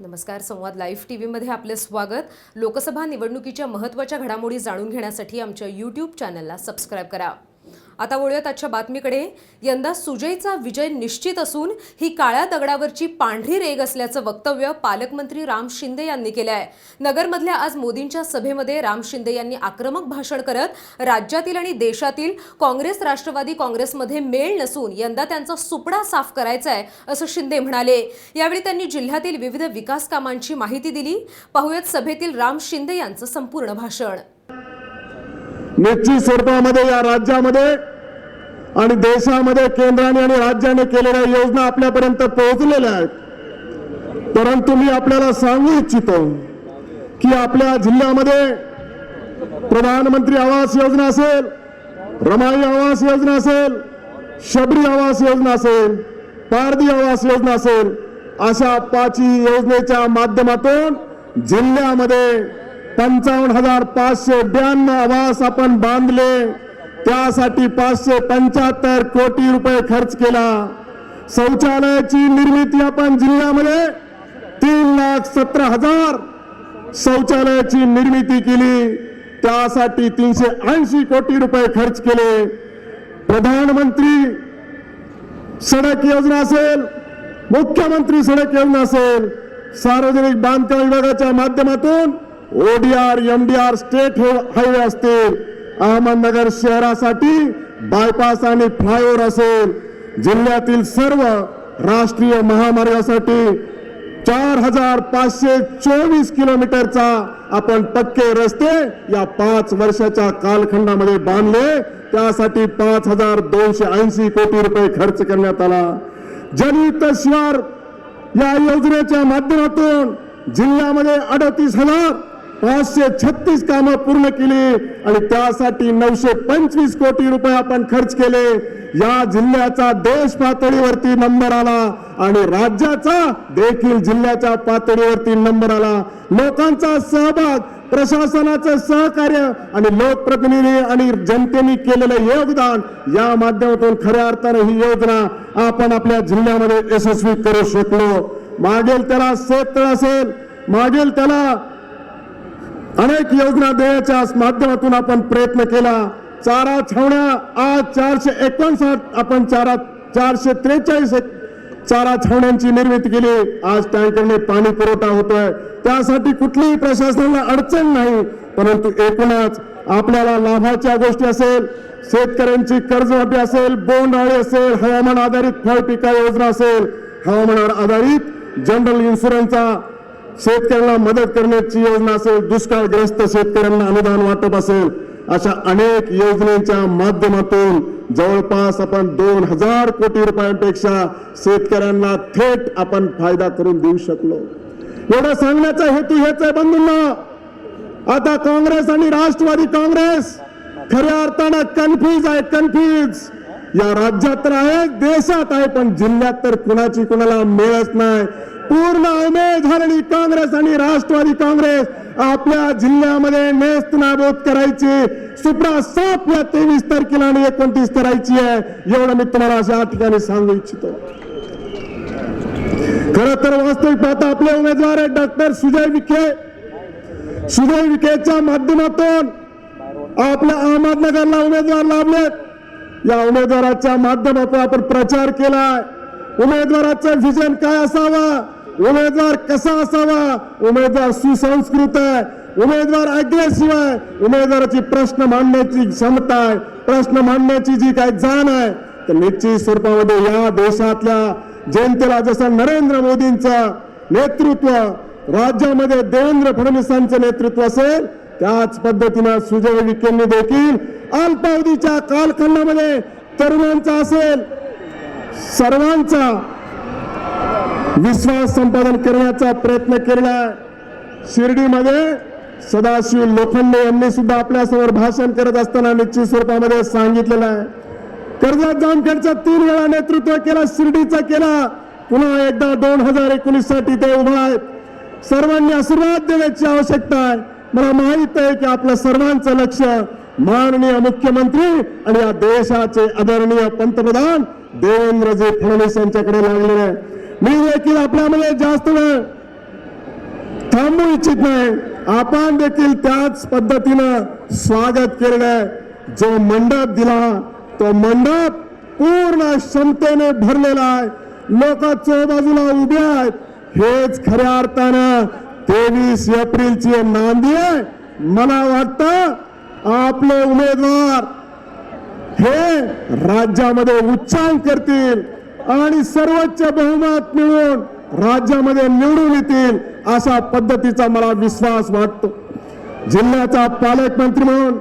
नमस्कार संवाद live T व्हीमध्ये आपले स्वागत. लोकसभा निवडणुकीच्या महत्त्वाच्या घडामोडी जाणून घेण्यासाठी आमच्या यूट्यूब चॅनलला सबस्क्राईब करा. आता वळूयात आजच्या बातमीकडे. यंदा सुजयचा विजय निश्चित असून ही काळ्या दगडावरची पांढरी रेग असल्याचं वक्तव्य पालकमंत्री राम शिंदे यांनी केलं आहे नगरमधल्या आज मोदींच्या सभेमध्ये राम शिंदे यांनी आक्रमक भाषण करत राज्यातील आणि देशातील काँग्रेस राष्ट्रवादी काँग्रेसमध्ये मेळ नसून यंदा त्यांचा सुपडा साफ करायचा आहे असं शिंदे म्हणाले. यावेळी त्यांनी जिल्ह्यातील विविध विकास कामांची माहिती दिली. पाहूयात सभेतील राम शिंदे यांचं संपूर्ण भाषण. निश्चित स्वरूपामध्ये या राज्यामध्ये आणि देशामध्ये केंद्राने आणि राज्याने केलेल्या योजना आपल्यापर्यंत पोहोचलेल्या आहेत. परंतु मी आपल्याला सांगू इच्छितो की आपल्या जिल्ह्यामध्ये प्रधानमंत्री आवास योजना असेल रमाई आवास योजना असेल शबरी आवास योजना असेल पारदी आवास योजना असेल अशा पाचही योजनेच्या माध्यमातून जिल्ह्यामध्ये पंचावन्न हजार पाचशे ब्याण्णव आवास आपण बांधले. त्यासाठी पाचशे पंच्याहत्तर कोटी रुपये खर्च केला. शौचालयाची निर्मिती आपण जिल्ह्यामध्ये तीन लाख सतरा हजार शौचालयाची निर्मिती केली. त्यासाठी तीनशे ऐंशी कोटी रुपये खर्च केले. प्रधानमंत्री सडक योजना असेल मुख्यमंत्री सडक योजना असेल सार्वजनिक बांधकाम विभागाच्या माध्यमातून ओडीआर एमडीआर स्टेट हायवे असतील. अहमदनगर शहरासाठी बायपास आणि फ्लायओव्हर असेल. जिल्ह्यातील सर्व राष्ट्रीय महामार्गासाठी चार हजार पाचशे चोवीस किलोमीटरचा आपण पक्के रस्ते या पाच वर्षाच्या कालखंडामध्ये बांधले. त्यासाठी पाच हजार दोनशे ऐंशी कोटी रुपये खर्च करण्यात आला. जलयुक्त शिवार या योजनेच्या माध्यमातून जिल्ह्यामध्ये अडतीस हजार पाचशे छत्तीस कामं पूर्ण केली आणि त्यासाठी नऊशे पंचवीस कोटी रुपये आपण खर्च केले. या जिल्ह्याचा देश पातळीवरती नंबर आला आणि राज्याचा देखील जिल्ह्याच्या पातळीवरती नंबर आला. लोकांचा सहभाग प्रशासनाचं सहकार्य आणि लोकप्रतिनिधी आणि जनतेने केलेलं योगदान या माध्यमातून खऱ्या अर्थाने ही योजना आपण आपल्या जिल्ह्यामध्ये यशस्वी करू शकलो. मागेल त्याला शेततळ असेल मागेल त्याला अनेक योजना देण्याच्या माध्यमातून आपण प्रयत्न केला. चारा छावण्या आज चारशे एकोणसाठ आपण चारा चारशे त्रेचाळीस चारा छावण्यांची निर्मिती केली. आज टँकरने पाणी पुरवठा होतोय. त्यासाठी कुठलीही प्रशासनाला अडचण नाही परंतु एकूणच आपल्याला लाभाच्या गोष्टी असेल शेतकऱ्यांची कर्जमाफी असेल बोंडआळी असेल हवामान आधारित फळ पिका योजना असेल हवामानावर आधारित जनरल इन्शुरन्सचा शेतकऱ्यांना मदत करण्याची योजना असेल दुष्काळग्रस्त शेतकऱ्यांना अनुदान वाटप असेल अशा अनेक योजनेच्या माध्यमातून जवळपास आपण दोन हजार कोटी रुपयांपेक्षा शेतकऱ्यांना थेट आपण फायदा करून देऊ शकलो. एवढा सांगण्याचा हेतू हेच आहे बंधूंना. आता काँग्रेस आणि राष्ट्रवादी काँग्रेस खऱ्या अर्थानं कन्फ्यूज आहे कन्फ्यूज या राज्यात तर आहे देशात आहे पण जिल्ह्यात तर कुणाची कुणाला मिळत नाही. पूर्ण उमेद झालेली काँग्रेस आणि राष्ट्रवादी काँग्रेस आपल्या जिल्ह्यामध्ये नेस्त नाबूद करायची. सुप्रा सात या तेवीस तारखेला आणि एकोणतीस करायची आहे. एवढं मी तुम्हाला अशा ठिकाणी सांगू इच्छितो. खर तर वास्तविक पाहता आपले उमेदवार आहेत डॉक्टर सुजय विखे. सुजय विखेच्या माध्यमातून आपल्या अहमदनगरला उमेदवार लाभलेत. या उमेदवाराच्या माध्यमातून आपण प्रचार केलाय. उमेदवाराचं व्हिजन काय असावा? उमेदवार कसा असावा? उमेदवार सुसंस्कृत आहे. उमेदवार अग्रेसिव्ह आहे. उमेदवाराची प्रश्न मांडण्याची क्षमता आहे. प्रश्न मांडण्याची जी काय जाण आहे तर निश्चित स्वरूपामध्ये या देशातल्या जनतेला जसं नरेंद्र मोदींचं नेतृत्व राज्यामध्ये देवेंद्र फडणवीसांचं नेतृत्व असेल त्याच पद्धतीनं सुजय विखेंनी देखील अल्पावधीच्या कालखंडामध्ये तरुणांचा असेल सर्वांचा विश्वास संपादन करण्याचा प्रयत्न केला. शिर्डीमध्ये सदाशिव लोखंडे यांनी सुद्धा आपल्यासमोर भाषण करत असताना निश्चित स्वरूपामध्ये सांगितलेलं आहे. कर्जत जामखेडचा तीन वेळा नेतृत्व केला शिर्डीचा केला. पुन्हा एकदा दोन हजार एकोणीससाठी ते उभा आहेत. सर्वांनी आशीर्वाद देण्याची आवश्यकता आहे. मला माहीत आहे की आपलं सर्वांचं लक्ष माननीय मुख्यमंत्री आणि या देशाचे आदरणीय पंतप्रधान देवेंद्रजी फडणवीस यांच्याकडे लागलेले आहे. मी देखील आपल्यामध्ये जास्त वेळ थांबू इच्छित नाही. आपण देखील त्याच पद्धतीनं स्वागत केलेलं आहे. जो मंडप दिला तो मंडप पूर्ण क्षमतेने भरलेला आहे. लोक बाजूला उभे आहेत. हेच खऱ्या अर्थानं तेवीस एप्रिलची नांदी आहे. मला वाटतं आपले उमेदवार हे राज्यामध्ये उच्चांक करतील. आणि सर्वोच्च बहुमत मिळवून राज्यामध्ये निवडून येतील अशा पद्धतीचा मला विश्वास वाटतो. जिल्ह्याचा पालकमंत्री म्हणून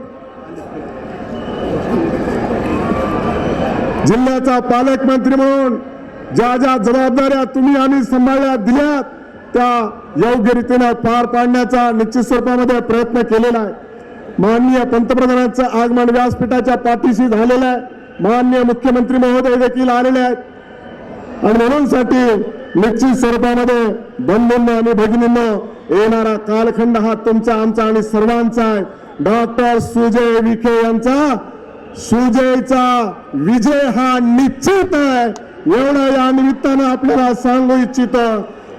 जिल्ह्याचा पालकमंत्री म्हणून ज्या ज्या जबाबदाऱ्या तुम्ही आम्ही सांभाळल्या दिल्यात त्या योग्य रीतीने पार पाडण्याचा निश्चित स्वरूपामध्ये प्रयत्न केलेला आहे. माननीय पंतप्रधानांचं आगमन व्यासपीठाच्या पाठीशी झालेलं आहे. माननीय मुख्यमंत्री महोदय देखील आलेले आहेत. आणि म्हणून साठी निश्चित स्वरूपामध्ये बंधूंना आणि भगिनींना येणारा कालखंड हा तुमचा आमचा आणि सर्वांचा आहे. डॉक्टर सुजय विखे यांचा सुजयचा विजय हा निश्चित आहे. एवढं या निमित्तानं आपल्याला सांगू इच्छित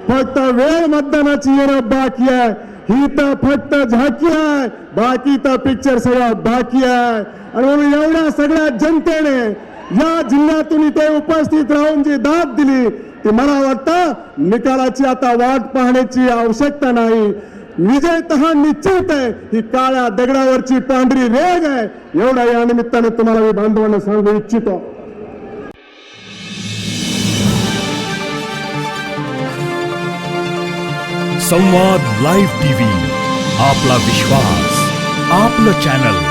फक्त वेळ मतदानाची येणं बाकी आहे. ही तर फक्त झाकी आहे. बाकी तर पिक्चर सगळं बाकी आहे. आणि म्हणून एवढ्या सगळ्या जनतेने या जिल्ह्यातून इथे उपस्थित राहून जी दाद दिली ती मला वाटतं निकालाची आता वाट पाहण्याची आवश्यकता नाही. विजय तहा हा निश्चित आहे ही काळ्या दगडावरची पांढरी रेग आहे. एवढा या निमित्ताने तुम्हाला मी बांधवांना सांगू इच्छितो. संवाद लाईव्ह टीव्ही आपला विश्वास आपलं चॅनल.